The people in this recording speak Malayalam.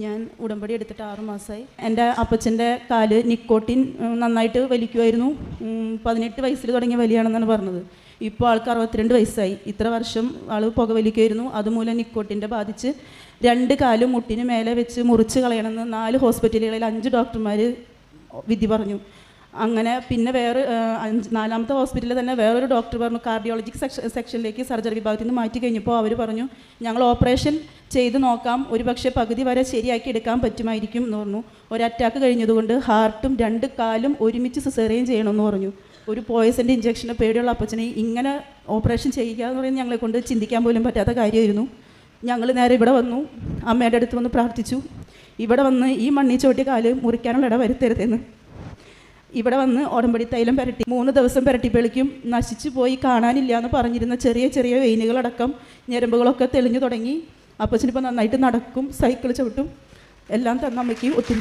ഞാൻ ഉടമ്പടി എടുത്തിട്ട് ആറുമാസമായി എന്റെ അപ്പച്ചന്റെ കാൽ നിക്കോട്ടിൻ നന്നായിട്ട് വലിക്കുമായിരുന്നു പതിനെട്ട് വയസ്സിൽ തുടങ്ങിയ വലിയാണെന്നാണ് പറഞ്ഞത്. ഇപ്പോൾ ആൾക്ക് അറുപത്തിരണ്ട് വയസ്സായി. ഇത്ര വർഷം ആൾ പുക വലിക്കുമായിരുന്നു അതുമൂലം നിക്കോട്ടിന്റെ ബാധിച്ച് രണ്ട് കാലും മുട്ടിന് മേലെ വെച്ച് മുറിച്ച് കളയണമെന്ന് നാല് ഹോസ്പിറ്റലുകളിൽ അഞ്ച് ഡോക്ടർമാർ വിധി പറഞ്ഞു. അങ്ങനെ പിന്നെ വേറെ അഞ്ച് നാലാമത്തെ ഹോസ്പിറ്റലിൽ തന്നെ വേറൊരു ഡോക്ടർ പറഞ്ഞു കാർഡിയോളജിക് സെക്ഷൻ സെക്ഷനിലേക്ക് സർജറി വിഭാഗത്തിൽ നിന്ന് മാറ്റി കഴിഞ്ഞപ്പോൾ അവർ പറഞ്ഞു ഞങ്ങൾ ഓപ്പറേഷൻ ചെയ്ത് നോക്കാം ഒരു പക്ഷേ പകുതി വരെ ശരിയാക്കി എടുക്കാൻ പറ്റുമായിരിക്കും എന്ന് പറഞ്ഞു. ഒരു അറ്റാക്ക് കഴിഞ്ഞതുകൊണ്ട് ഹാർട്ടും രണ്ട് കാലും ഒരുമിച്ച് സിസേറിയൻ ചെയ്യണമെന്ന് പറഞ്ഞു. ഒരു പോയസന്റെ ഇഞ്ചക്ഷന് പേടിയുള്ള അപ്പച്ചനെ ഇങ്ങനെ ഓപ്പറേഷൻ ചെയ്യുക എന്ന് പറയുന്നത് ഞങ്ങളെ കൊണ്ട് ചിന്തിക്കാൻ പോലും പറ്റാത്ത കാര്യമായിരുന്നു. ഞങ്ങൾ നേരെ ഇവിടെ വന്നു അമ്മയുടെ അടുത്ത് വന്ന് പ്രാർത്ഥിച്ചു. ഇവിടെ വന്ന് ഈ മണ്ണി ചോട്ടി കാൽ മുറിക്കാനുള്ള ഇട വരുത്തരുതെന്ന്. ഇവിടെ വന്ന് ഓടമ്പടി തൈലം പുരട്ടി മൂന്ന് ദിവസം പുരട്ടിപ്പളിക്കും നശിച്ചു പോയി കാണാനില്ല എന്ന് പറഞ്ഞിരുന്ന ചെറിയ ചെറിയ വെയിനുകളടക്കം ഞരമ്പുകളൊക്കെ തെളിഞ്ഞു തുടങ്ങി. അപ്പച്ചനിപ്പോൾ നന്നായിട്ട് നടക്കും സൈക്കിൾ ചവിട്ടും. എല്ലാം തന്ന അമ്മയ്ക്ക് ഒത്തിരി